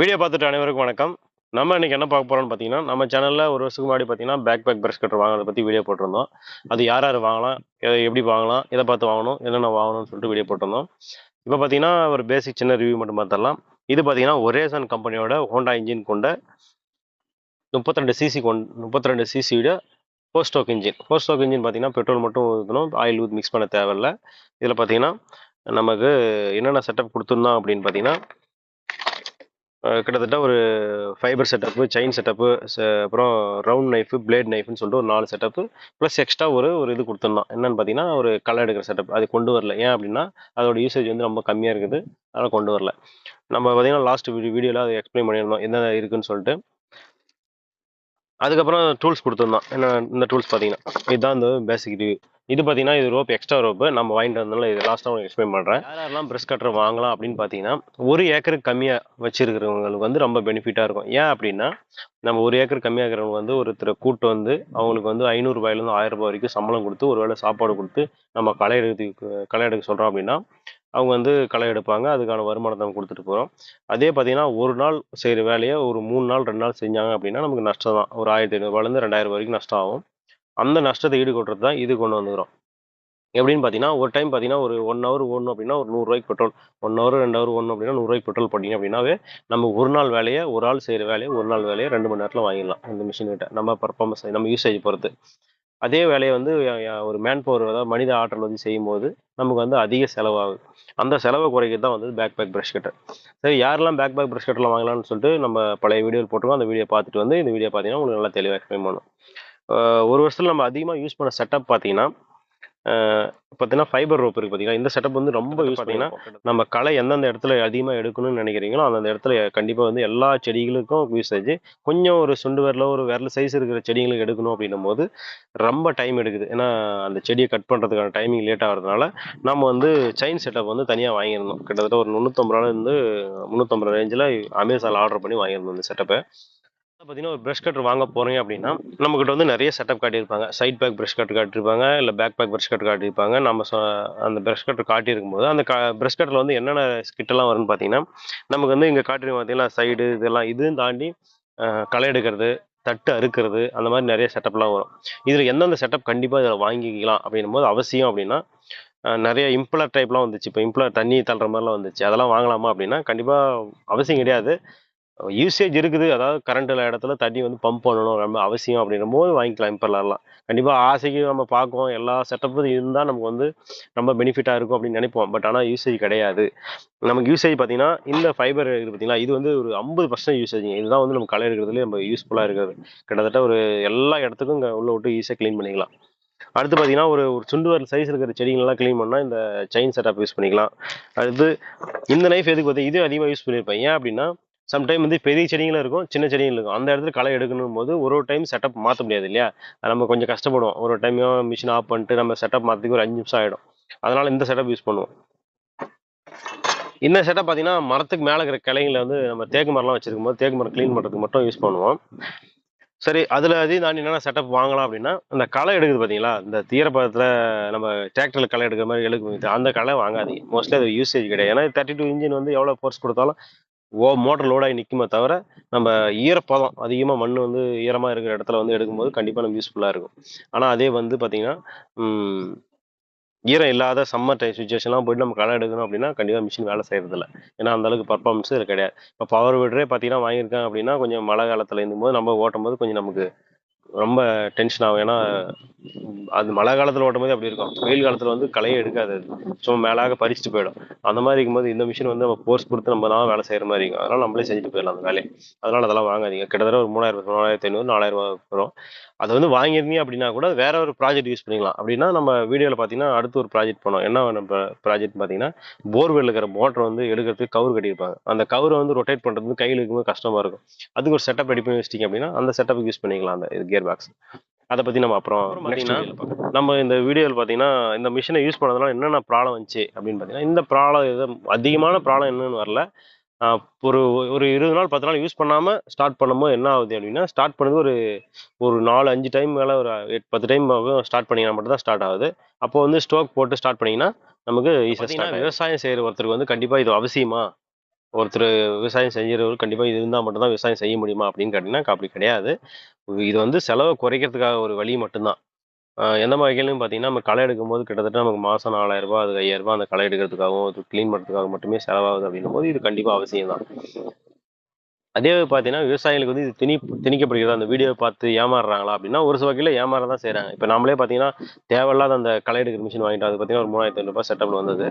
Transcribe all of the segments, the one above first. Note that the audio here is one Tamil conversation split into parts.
வீடியோ பார்த்துட்டு அனைவருக்கும் வணக்கம். நம்ம இன்னைக்கு என்ன பார்க்க போறோம்னு பார்த்தீங்கன்னா நம்ம சேனல்ல ஒரு வருஷத்துக்கு முன்னாடி பார்த்தீங்கன்னா பேக் பேக் பிரஷ் கட்டர் வாங்குறத பத்தி வீடியோ போட்டிருந்தோம். அது யார் யார் வாங்கலாம் எதை எப்படி வாங்கலாம் எதை பார்த்து வாங்கணும் என்னென்ன வாங்கணும்னு சொல்லிட்டு வீடியோ போட்டிருந்தோம். இப்போ பார்த்தீங்கன்னா ஒரு பேசிக் சின்ன ரிவ்யூ மட்டும் பார்த்துடலாம். இது பார்த்தீங்கன்னா ஒரேசன் கம்பெனியோட ஹோண்டா இன்ஜின் கொண்ட முப்பத்திரெண்டு சிசி கொண் முப்பத்திரெண்டு சிசியோட four stroke engine four stroke engine பார்த்தீங்கன்னா பெட்ரோல் மட்டும் ஊற்றணும் ஆயில் ஊற்றி மிக்ஸ் பண்ண தேவையில்ல. இதில் பார்த்தீங்கன்னா நமக்கு என்னென்ன செட்டப் கொடுத்துருந்தோம் அப்படின்னு பார்த்தீங்கன்னா கிட்டத்தட்ட ஒரு ஃபைபர் செட்டப்பு செயின் செட்டப்பு அப்புறம் ரவுண்ட் நைஃபு பிளேட் நைஃப்னு சொல்லிட்டு ஒரு நாலு செட்டப்பு ப்ளஸ் எக்ஸ்ட்ரா ஒரு ஒரு இது கொடுத்துருந்தோம் என்னென்னு பார்த்தீங்கன்னா ஒரு களை எடுக்கிற செட்டப் அது கொண்டு வரல. ஏன் அப்படின்னா அதோட யூசேஜ் வந்து ரொம்ப கம்மியாக இருக்குது. அதனால் கொண்டு வரல. நம்ம பார்த்தீங்கன்னா லாஸ்ட் வீடியோ வீடியோவில் அதை எக்ஸ்பிளைன் பண்ணியிருந்தோம். என்ன இருக்குன்னு சொல்லிட்டு. அதுக்கப்புறம் டூல்ஸ் கொடுத்துருந்தோம் என்ன இந்த டூல்ஸ் பார்த்தீங்கன்னா இதுதான் இந்த பேசிக் ரிவ்யூ இது பார்த்தீங்கன்னா இது ரோப் எக்ஸ்ட்ரா ரோப்பு நம்ம வாங்கிட்டு வந்தனால இது லாஸ்ட்டாக உங்களுக்கு எக்ஸ்பிளைன் பண்ணுறேன் யாரெல்லாம் பிரஷ் கட்டர் வாங்கலாம் அப்படின்னு பார்த்தீங்கன்னா ஒரு ஏக்கருக்கு கம்மியாக வச்சிருக்கிறவங்களுக்கு வந்து ரொம்ப பெனிஃபிட்டாக இருக்கும். ஏன் அப்படின்னா நம்ம ஒரு ஏக்கர் கம்மியாக இருக்கிறவங்க வந்து ஒருத்தர் கூட்டு வந்து அவங்களுக்கு வந்து ஐநூறுரூபாயிலேருந்து ஆயிரம் ரூபாய் வரைக்கும் சம்பளம் கொடுத்து ஒரு வேளை சாப்பாடு கொடுத்து நம்ம களை எடுக்கிறதுக்கு களை எடுக்க சொல்கிறோம் அப்படின்னா அவங்க வந்து களை எடுப்பாங்க. அதுக்கான வருமானத்தை நம்ம கொடுத்துட்டு போகிறோம் அதே பார்த்தீங்கன்னா ஒரு நாள் செய்கிற வேலையை ஒரு மூணு நாள் ரெண்டு நாள் செஞ்சாங்க அப்படின்னா நமக்கு நஷ்டம் தான். ஒரு ஆயிரத்தி ஐநூறுபாலேருந்து ரெண்டாயிரம் வரைக்கும் நஷ்டம் ஆகும். அந்த நஷ்டத்தை ஈடுகட்டுறது தான் இது கொண்டு வந்துக்கிறோம். எப்படின்னு பார்த்தீங்கன்னா ஒரு டைம் பார்த்தீங்கன்னா ஒரு ஒன் ஹவர் ஓடணும் அப்படின்னா ஒரு நூறுரூவாய்க்கு பெட்ரோல் ஒன் ஹவர் ரெண்டு ஹவர் ஓடணும் அப்படின்னா நூறுரூவாய்க்கு பெட்ரோல் போட்டிங்க அப்படின்னாவே நம்ம ஒரு நாள் வேலையை ஒரு ஆள் செய்கிற வேலையை ஒரு நாள் வேலையை ரெண்டு மணி நேரத்தில் வாங்கிடலாம். இந்த மிஷின் கிட்ட. நம்ம பர்ஃபார்மன்ஸ் நம்ம யூசேஜ் பொறுத்து. அதே வேலையை வந்து ஒரு மேன் பவர் அதாவது மனித ஆற்றல் வந்து செய்யும்போது நமக்கு வந்து அதிக செலவாகுது அந்த செலவை குறைக்கிறது தான் வந்து பேக் பேக் ப்ரஷ் கட்டர் சரி யாரெல்லாம் பேக் பேக் ப்ரஷ் கட்டர்லாம் வாங்கலாம்னு சொல்லிட்டு நம்ம பழைய வீடியோ போட்டுருவோம் அந்த வீடியோ பார்த்துட்டு வந்து இந்த வீடியோ பார்த்தீங்கன்னா உங்களுக்கு நல்லா தெளிவாக எக்ஸ்பிளைன் பண்ணும். ஒரு வருஷத்தில் நம்ம அதிகமாக யூஸ் பண்ண செட்டப் பார்த்தீங்கன்னா பார்த்தீங்கன்னா ஃபைபர் ரோப் இருக்குது பார்த்தீங்கன்னா இந்த செட்டப் வந்து ரொம்ப யூஸ் பண்ணீங்கன்னா நம்ம களை எந்தெந்த இடத்துல அதிகமாக எடுக்கணும்னு நினைக்கிறீங்களோ அந்தந்த இடத்துல கண்டிப்பாக வந்து எல்லா செடிகளுக்கும் யூசேஜ் கொஞ்சம் ஒரு சுண்டு விரல ஒரு விரல் சைஸ் இருக்கிற செடிகளுக்கு எடுக்கணும் அப்படின்னும் போது ரொம்ப டைம் எடுக்குது. ஏன்னா அந்த செடியை கட் பண்ணுறதுக்கான டைமிங் லேட் ஆகிறதுனால நம்ம வந்து செயின் செட்டப் வந்து தனியாக வாங்கியிருந்தோம். கிட்டத்தட்ட ஒரு முந்நூற்றம்பது ரூபாலேருந்து முந்நூற்றம்பது ரேஞ்சில் அமேசானில் ஆர்டர் பண்ணி வாங்கியிருந்தோம் இந்த செட்டப்பை பார்த்தீங்கன்னா ஒரு ப்ரஷ் கட்டர் வாங்க போகிறீங்க அப்படின்னா நம்மக்கிட்ட வந்து நிறைய செட்டப் காட்டியிருப்பாங்க. சைட் பேக் ப்ரஷ் கட்டர் காட்டியிருப்பாங்க இல்லை பேக் பேக் ப்ரஷ் கட்டர் காட்டியிருப்பாங்க. நம்ம அந்த ப்ரஷ் கட்டர் காட்டியிருக்கும் போது அந்த ப்ரஷ் கட்டரில் வந்து என்னென்ன ஸ்கிட்டெல்லாம் வரும்னு பார்த்தீங்கன்னா நமக்கு வந்து இங்கே காட்டிருக்க பார்த்தீங்கன்னா சைடு இதெல்லாம் இதுவும் தாண்டி களை எடுக்கிறது தட்டு அறுக்கிறது அந்த மாதிரி நிறைய செட்டப்லாம் வரும். இதில் எந்தெந்த செட்டப் கண்டிப்பாக இதில் வாங்கிக்கலாம் அப்படின்னும் போது அவசியம் அப்படின்னா நிறைய இம்ப்ளர் டைப்லாம் வந்துச்சு. இப்போ இம்ப்ளர் தண்ணி தள்ளுற மாதிரிலாம் வந்துச்சு. அதெல்லாம் வாங்கலாமா அப்படின்னா கண்டிப்பாக அவசியம் கிடையாது. யூசேஜ் இருக்குது. அதாவது கரண்ட்டில் இடத்துல தண்ணி வந்து பம்ப் பண்ணணும். ரொம்ப அவசியம் அப்படின்ற போது வாங்கிக்கலாம் இம்பர்லாம் கண்டிப்பாக ஆசைக்கு நம்ம பார்க்கும் எல்லா செட்டப்பும் இருந்தால் நமக்கு வந்து ரொம்ப பெனிஃபிட்டாக இருக்கும் அப்படின்னு நினைப்போம். பட் ஆனால் யூசேஜ் கிடையாது. நமக்கு யூசேஜ் பார்த்தீங்கன்னா இந்த ஃபைபர் இருக்குது பார்த்தீங்களா? இது வந்து ஒரு ஐம்பது பர்சன்ட் யூசேஜ் இதுதான் வந்து நம்ம களை எடுக்கிறதுல நம்ம யூஸ்ஃபுல்லாக இருக்கிறது கிட்டத்தட்ட ஒரு எல்லா இடத்துக்கும் இங்கே உள்ள விட்டு ஈஸியாக க்ளீன் பண்ணிக்கலாம். அடுத்து பார்த்தீங்கன்னா ஒரு ஒரு சுண்டு வரல் சைஸ் இருக்கிற செடிங்கள்லாம் க்ளீன் பண்ணால் இந்த செயின் செட்டப் யூஸ் பண்ணிக்கலாம். அடுத்து இந்த நைஃப் எதுக்கு பார்த்து இது அதிகமாக யூஸ் பண்ணியிருப்பேன். ஏன் அப்படின்னா சம்டைம் வந்து பெரிய செடிங்களும் இருக்கும் சின்ன செடிங்களும் இருக்கும். அந்த இடத்துல களை எடுக்கணும் போது ஒரு ஒரு டைம் செட்டப் மாற்ற முடியாது இல்லையா? நம்ம கொஞ்சம் கஷ்டப்படுவோம். ஒரு டைம் மிஷின் ஆஃப் பண்ணிட்டு நம்ம செட்டப் மாற்றதுக்கு ஒரு அஞ்சு நிமிஷம் ஆகிடும் அதனால இந்த செட்டப் யூஸ் பண்ணுவோம். இந்த செட்டப் பார்த்தீங்கன்னா மரத்துக்கு மேலே இருக்கிற கிளைங்களை வந்து நம்ம தேக்கு மரம்லாம் வச்சிருக்கும் போது தேக்கு மரம் க்ளீன் பண்ணுறதுக்கு மட்டும் யூஸ் பண்ணுவோம். சரி அதில் அதையும் நான் என்னென்ன செட்டப் வாங்கலாம் அப்படின்னா இந்த களை எடுக்குது பார்த்தீங்களா இந்த தீரப்பதத்தில் நம்ம டிராக்டரில் களை எடுக்கிற மாதிரி எடுக்கும் அந்த களை வாங்காதீங்க. மோஸ்ட்லி அது யூசேஜ் கிடையாது. ஏன்னா தேர்ட்டி டூ இன்ஜின் வந்து எவ்வளோ ஃபோர்ஸ் கொடுத்தாலும் ஓ மோட்டர் லோடாகி நிற்குமே தவிர நம்ம ஈரப்பதம் அதிகமாக மண் வந்து ஈரமாக இருக்கிற இடத்துல வந்து எடுக்கும்போது கண்டிப்பாக நம்ம யூஸ்ஃபுல்லாக இருக்கும். ஆனால் அதே வந்து பார்த்திங்கன்னா ஈரம் இல்லாத சம்மர் டைம் சுச்சுவேஷன்லாம் போயிட்டு நம்ம களை எடுக்கணும் அப்படின்னா கண்டிப்பாக மிஷின் வேலை செய்கிறதில்ல ஏன்னா அந்த அளவுக்கு பர்ஃபார்மன்ஸ் இது கிடையாது. இப்போ பவர் விட்ரே பார்த்தீங்கன்னா வாங்கியிருக்காங்க அப்படின்னா கொஞ்சம் மழை காலத்தில் இருந்தும்போது நம்ம ஓட்டும் போது கொஞ்சம் நமக்கு ரொம்ப டென்ஷன் ஆகும். ஏன்னா அது மழை காலத்தில் ஓட்டும் போது அப்படி இருக்கும். வெயில் காலத்தில் வந்து களையே எடுக்காது. அது சும்மா மேலாக பறிச்சுட்டு போயிடும். அந்த மாதிரி இருக்கும்போது இந்த மிஷின் வந்து நம்ம போர்ஸ் கொடுத்து நம்ம தான் வேலை செய்கிற மாதிரி இருக்கும். அதனால நம்மளே செஞ்சுட்டு போயிடலாம் அந்த வேலையை. அதனால் அதெல்லாம் வாங்காதீங்க. கிட்டத்தட்ட ஒரு மூணாயிரம் மூணாயிரத்தி ஐநூறு நாலாயிரம் ரூபாய் வரும். அதை வந்து வாங்கியிருந்தீங்க அப்படின்னா கூட வேற ஒரு ப்ராஜெக்ட் யூஸ் பண்ணிக்கலாம். அப்படின்னா நம்ம வீடியோவில் பார்த்தீங்கன்னா அடுத்து ஒரு ப்ராஜெக்ட் பண்ணோம் என்ன நம்ம ப்ராஜெக்ட் பார்த்தீங்கன்னா போர்வெல் இருக்கிற மோட்டர் வந்து எடுக்கிறதுக்கு கவர் கட்டியிருப்பாங்க. அந்த கவரை வந்து ரொட்டேட் பண்ணுறது கையில் இருக்கும்போது கஷ்டமாக இருக்கும். அதுக்கு ஒரு செட்டப் ரெடி பண்ணி வச்சிட்டிங்க அப்படின்னா அந்த செட்டப்புக்கு யூஸ் பண்ணிக்கலாம். அந்த கியர் கியர் பாக்ஸ் அதை பற்றி நம்ம அப்புறம் பார்த்தீங்கன்னா நம்ம இந்த வீடியோவில் பார்த்தீங்கன்னா இந்த மிஷினை யூஸ் பண்ணதுனால என்னென்ன ப்ராப்ளம் வந்துச்சு அப்படின்னு பார்த்தீங்கன்னா இந்த ப்ராப்ளம் இது அதிகமான ப்ராப்ளம் என்னன்னு வரல. ஒரு ஒரு இருபது நாள் பத்து நாள் யூஸ் பண்ணாமல் ஸ்டார்ட் பண்ணும்போது என்ன ஆகுது அப்படின்னா ஸ்டார்ட் பண்ணது ஒரு ஒரு நாலு அஞ்சு டைம் மேலே ஒரு எட்டு பத்து டைம் ஸ்டார்ட் பண்ணிங்கன்னா மட்டும் தான் ஸ்டார்ட் ஆகுது. அப்போ வந்து ஸ்டோக் போட்டு ஸ்டார்ட் பண்ணிங்கன்னா நமக்கு ஈஸியாக விவசாயம் செய்கிற ஒருத்தருக்கு வந்து கண்டிப்பாக இது அவசியமா? ஒருத்தர் விவசாயம் செய்கிறவர் கண்டிப்பாக இது இருந்தால் மட்டும்தான் விவசாயம் செய்ய முடியுமா அப்படின்னு கேட்டிங்கன்னா அப்படி கிடையாது. இது வந்து செலவை குறைக்கிறதுக்காக ஒரு வழி மட்டும்தான். எந்த வகையிலும் பார்த்தீங்கன்னா நம்ம களை எடுக்கும்போது கிட்டத்தட்ட நமக்கு மாதம் நாலாயிரரூபா அது ஐயாயிரரூபா அந்த களை எடுக்கிறதுக்காகவும் அது க்ளீன் பண்ணுறதுக்காக மட்டுமே செலவாகுது அப்படின்னும் போது இது கண்டிப்பாக அவசியம் தான் அதே பார்த்தீங்கன்னா விவசாயிகளுக்கு வந்து இது திணி திணிக்கப்படுகிறது? அந்த வீடியோ பார்த்து ஏமாறுறாங்களா? அப்படின்னா ஒரு சில வகையில் ஏமாற தான் செய்கிறாங்க இப்போ நம்மளே பார்த்தீங்கன்னா தேவையில்லாத அந்த களை எடுக்கிற மிஷின் வாங்கிட்டு அது பார்த்தீங்கன்னா ஒரு மூணாயிரத்தி ரூபாய் செட்டப்ல வந்தது.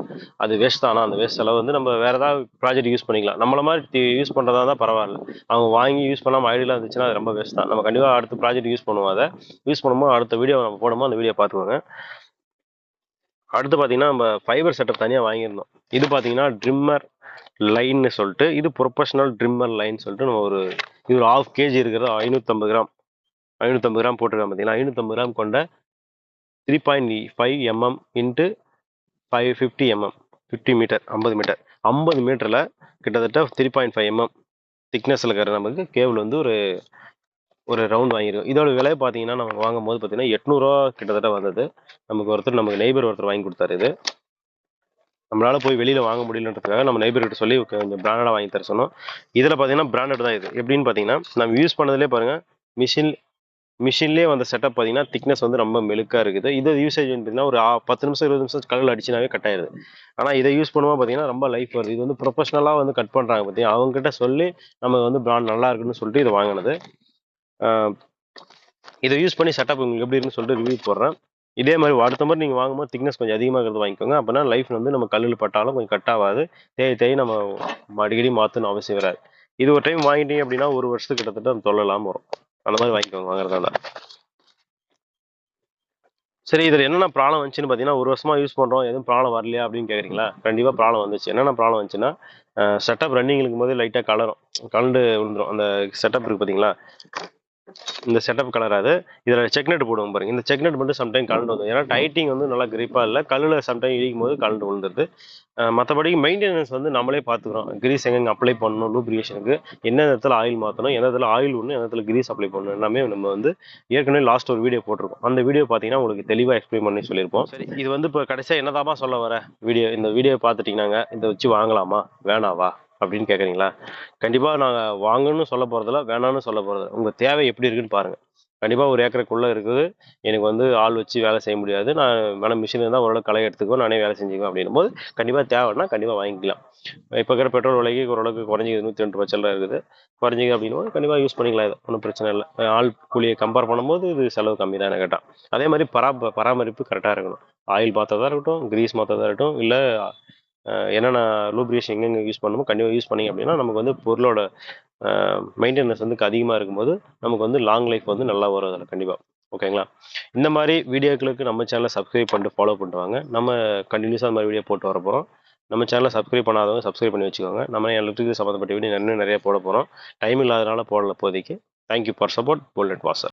அது வேஸ்ட் தானா? அந்த வேஸ்ட் செலவு வந்து நம்ம வேறு ஏதாவது ப்ராஜெக்ட் யூஸ் பண்ணிக்கலாம். நம்மள மாதிரி யூஸ் பண்ணுறதா தான் பரவாயில்ல. அவங்க வாங்கி யூஸ் பண்ணாமல் ஐடியெலாம் இருந்துச்சுன்னா அது ரொம்ப வேஸ்ட் தான். நம்ம கண்டிப்பாக அடுத்த ப்ராஜெக்ட் யூஸ் பண்ணுவோம் அதை. யூஸ் பண்ணும்போது அடுத்த வீடியோ நம்ம போடும்போது அந்த வீடியோ பார்த்துக்கோங்க. அடுத்து பார்த்தீங்கன்னா நம்ம ஃபைபர் செட்டப் தனியாக வாங்கியிருந்தோம். இது பார்த்தீங்கன்னா ட்ரிம்மர் லைன்னு சொல்லிட்டு இது ப்ரொஃபஷனல் ட்ரிம்மர் லைன் சொல்லிட்டு நம்ம ஒரு இது ஒரு ஆஃப் கேஜி இருக்கிறது ஐநூற்றம்பது கிராம். ஐநூற்றம்பது கிராம் போட்டிருக்கோம் பார்த்தீங்கன்னா ஐநூற்றம்பது கிராம் கொண்ட three point five MM into five fifty MM fifty metre ஐம்பது மீட்டர் ஐம்பது மீட்டரில் கிட்டத்தட்ட த்ரீ பாயிண்ட் ஃபைவ் எம்எம் திக்னஸில் இருக்கிற நமக்கு கேபிள் வந்து ஒரு ஒரு ரவுண்ட் வாங்கியிருக்கோம். இதோட விலை பார்த்தீங்கன்னா நம்ம வாங்கும் போது பார்த்தீங்கன்னா எட்நூறுவா கிட்டத்தட்ட வந்தது. நமக்கு ஒருத்தர் நமக்கு நெய்பர் ஒருத்தர் வாங்கி கொடுத்தாரு இது. நம்மளால் போய் வெளியில் வாங்க முடியலன்றதுக்காக நம்ம நைபர்கிட்ட சொல்லி கொஞ்சம் பிராண்டடாக வாங்கி தர சொன்னோம். இதில் பார்த்தீங்கன்னா பிராண்டட் தான் இது. எப்படின்னு பார்த்தீங்கன்னா நம்ம யூஸ் பண்ணதுலேயே பாருங்கள் மிஷின் மிஷின்லேயே வந்த செட்டப் பார்த்தீங்கன்னா திக்னஸ் வந்து ரொம்ப மெழுக்காக இருக்குது. இது யூசேஜ் வந்து பார்த்தீங்கன்னா ஒரு பத்து நிமிஷம் இருபது நிமிஷம் கடலில் அடிச்சுனாவே கட் ஆயிடுது. ஆனால் இதை யூஸ் பண்ணுவோம் பார்த்தீங்கன்னா ரொம்ப லைஃப் வருது. இது வந்து ப்ரொஃபஷனலாக வந்து கட் பண்ணுறாங்க பார்த்தீங்கன்னா அவங்ககிட்ட சொல்லி நம்ம வந்து பிராண்ட் நல்லா இருக்குன்னு சொல்லிட்டு இதை வாங்கினது. இதை யூஸ் பண்ணி செட்டப் உங்களுக்கு எப்படி இருக்குன்னு சொல்லிட்டு ரிவ்யூ போடுறேன். இதே மாதிரி அடுத்த மாதிரி நீங்கள் வாங்கும்போது திக்னஸ் கொஞ்சம் அதிகமாக இருக்கிறது வாங்கிக்கோங்க. அப்போனா லைஃப் வந்து நம்ம கல்லில் பட்டாலும் கொஞ்சம் கட் ஆகாது. தேய் தேய் நம்ம அடிக்கடி மாற்றணும் அவசியம் வராது. இது ஒரு டைம் வாங்கிட்டீங்க அப்படின்னா ஒரு வருஷத்துக்கு கிட்டத்தட்ட நம்ம தொல்லலாம் இல்லாமல் வரும். அந்த மாதிரி வாங்கிக்கோங்க வாங்குறதா சரி இதில் என்னென்ன ப்ராப்ளம் வந்துச்சுன்னு பார்த்தீங்கன்னா ஒரு வருஷமா யூஸ் பண்ணுறோம் எதுவும் ப்ராப்ளம் வரலையா அப்படின்னு கேட்குறீங்களா கண்டிப்பாக ப்ராப்ளம் வந்துச்சு. என்னென்ன ப்ராப்ளம் வந்துச்சுன்னா செட்டப் ரன்னிங் இருக்கும்போது லைட்டாக கலரும். கலண்டு விழுந்துரும். அந்த செட்டப் இருக்கு பார்த்தீங்களா? இந்த செட்டப் கலராது இதில் செக்னெட் போடுவோம் பாருங்க. இந்த செக்னெட் மட்டும் சம்டைம் கலண்டு வந்து ஏன்னா டைட்டிங் வந்து நல்லா கிரிப்பாக இல்லை. கல்லில் சம்டைம் இடிக்கும் போது கலண்டு விழுந்துருது. மற்றபடி மெயின்டெனன்ஸ் வந்து நம்மளே பார்த்துக்குறோம் கிரீஸ் எங்கெங்க அப்ளை பண்ணணும் லூப்ரிகேஷனுக்கு எந்த இடத்துல ஆயில் மாற்றணும் எந்த இடத்துல ஆயில் ஒன்று எந்த இடத்துல கிரீஸ் அப்ளை பண்ணணும் எல்லாமே நம்ம வந்து ஏற்கனவே லாஸ்ட் ஒரு வீடியோ போட்டிருக்கோம். அந்த வீடியோ பார்த்தீங்கன்னா உங்களுக்கு தெளிவாக எக்ஸ்பிளைன் பண்ணி சொல்லியிருப்போம். சரி இது வந்து இப்போ கடைசியாக என்னதாம்மா சொல்ல வர? வீடியோ இந்த வீடியோ பார்த்துட்டீங்கன்னாங்க இதை வச்சு வாங்கலாமா? வேணாவா? அப்படின்னு கேட்குறீங்களா கண்டிப்பாக நாங்கள் வாங்கணும்னு சொல்ல போகிறதில்ல வேணாம்னு சொல்ல போகிறதில்ல உங்கள் தேவை எப்படி இருக்குன்னு பாருங்கள் கண்டிப்பாக ஒரு ஏக்கருக்குள்ளே இருக்குது. எனக்கு வந்து ஆள் வச்சு வேலை செய்ய முடியாது. நான் வேணா மிஷின் இருந்தால் ஓரளவு களை எடுத்துக்குவோம் நானே வேலை செஞ்சுக்குவேன் அப்படின்னும் போது கண்டிப்பாக தேவைன்னா கண்டிப்பாக வாங்கிக்கலாம். இப்போ இருக்கிற பெட்ரோல் விலைக்கு ஓரளவுக்கு குறைஞ்சிது நூற்றி ரெண்டு ரூபா இருக்குது. குறைஞ்சிது அப்படின்னும் போது கண்டிப்பாக யூஸ் பண்ணிக்கலாம் இது. ஒன்றும் பிரச்சனை இல்லை. ஆள் கூலியை கம்பேர் பண்ணும்போது இது செலவு கம்மி தான் கேட்டால் அதே மாதிரி பரா பராமரிப்பு கரெக்டாக இருக்கணும். ஆயில் மாற்றதா இருக்கட்டும் கிரீஸ் மாற்றதாக இருக்கட்டும் இல்லை என்னென்ன லூப்ரிகேஷன் எங்கெங்கே யூஸ் பண்ணணுமோ கண்டிப்பாக யூஸ் பண்ணிங்க அப்படின்னா நமக்கு வந்து பொருளோட மெயின்டெனன்ஸ் வந்து அதிகமாக இருக்கும்போது நமக்கு வந்து லாங் லைஃப் வந்து நல்லா வரும் அதில் கண்டிப்பாக ஓகேங்களா இந்த மாதிரி வீடியோக்களுக்கு நம்ம சேனலை சப்ஸ்கிரைப் பண்ணிட்டு ஃபாலோ பண்ணுவாங்க நம்ம கண்டினியூஸாக அந்த மாதிரி வீடியோ போட்டு வர போகிறோம் நம்ம சேனலை சப்ஸ்கிரைப் பண்ணாதவங்க சப்ஸ்கிரைப் பண்ணி வச்சுக்கோங்க. நம்ம எலக்ட்ரிக் சம்மந்தப்பட்ட வீடியோ இன்னும் நிறைய போட போகிறோம் டைம் இல்லாதனால போடல இப்போதைக்கு. Thank you for support bullet washer